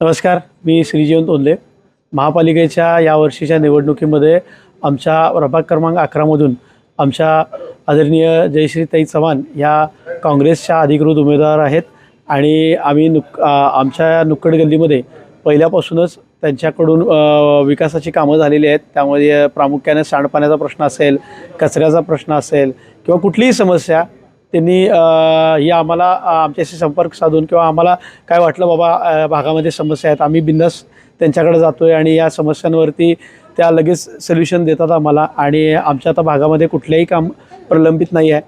नमस्कार मी श्रीजीवंत ओंदले महापालिकेच्या या वर्षीच्या निवडणुकीमध्ये आमच्या प्रभाग क्रमांक अकरामधून आमच्या आदरणीय जयश्रीताई चव्हाण या काँग्रेसच्या अधिकृत उमेदवार आहेत आणि आम्ही नुक आमच्या नुक्कड गल्लीमध्ये पहिल्यापासूनच त्यांच्याकडून विकासाची कामं झालेली आहेत. त्यामध्ये प्रामुख्याने सांडपाण्याचा प्रश्न असेल कचऱ्याचा प्रश्न असेल किंवा कुठलीही समस्या त्यांनी अ, ही आम्हाला आमच्याशी संपर्क साधून किंवा आम्हाला काय वाटलं बाबा भागामध्ये समस्या आहेत आम्ही बिंदास त्यांच्याकडे जातो आहे आणि या समस्यांवरती त्या लगेच सोल्युशन देतात आम्हाला. आणि आमच्या आता भागामध्ये कुठलेही काम प्रलंबित नाही आहे.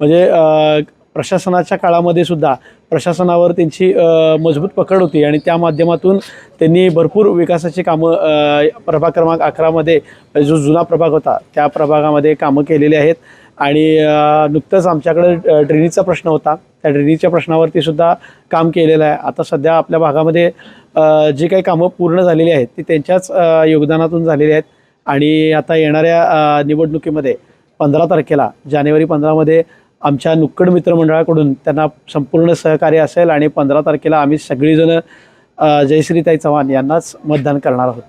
म्हणजे प्रशासनाच्या काळामध्ये सुद्धा प्रशासनावर त्यांची मजबूत पकड होती आणि त्या माध्यमातून त्यांनी भरपूर विकासाची कामं प्रभाग क्रमांक अकरामध्ये जो जुना प्रभाग होता त्या प्रभागामध्ये कामं केलेली आहेत. आणि नुकतंच आमच्याकडे ड्रेनेजचा प्रश्न होता. त्या ड्रेनेजच्या प्रश्नावरती सुद्धा काम केलेलं आहे. आता सध्या आपल्या भागामध्ये जी काही कामं पूर्ण झालेली आहेत ती त्यांच्याच योगदानातून झालेली आहेत. आणि आता येणाऱ्या निवडणुकीमध्ये पंधरा तारखेला जानेवारी पंधरामध्ये आमच्या नुक्कड मित्रमंडळाकडून त्यांना संपूर्ण सहकार्य असेल आणि पंधरा तारखेला आम्ही सगळीजणं जयश्रीताई चव्हाण यांनाच मतदान करणार आहोत.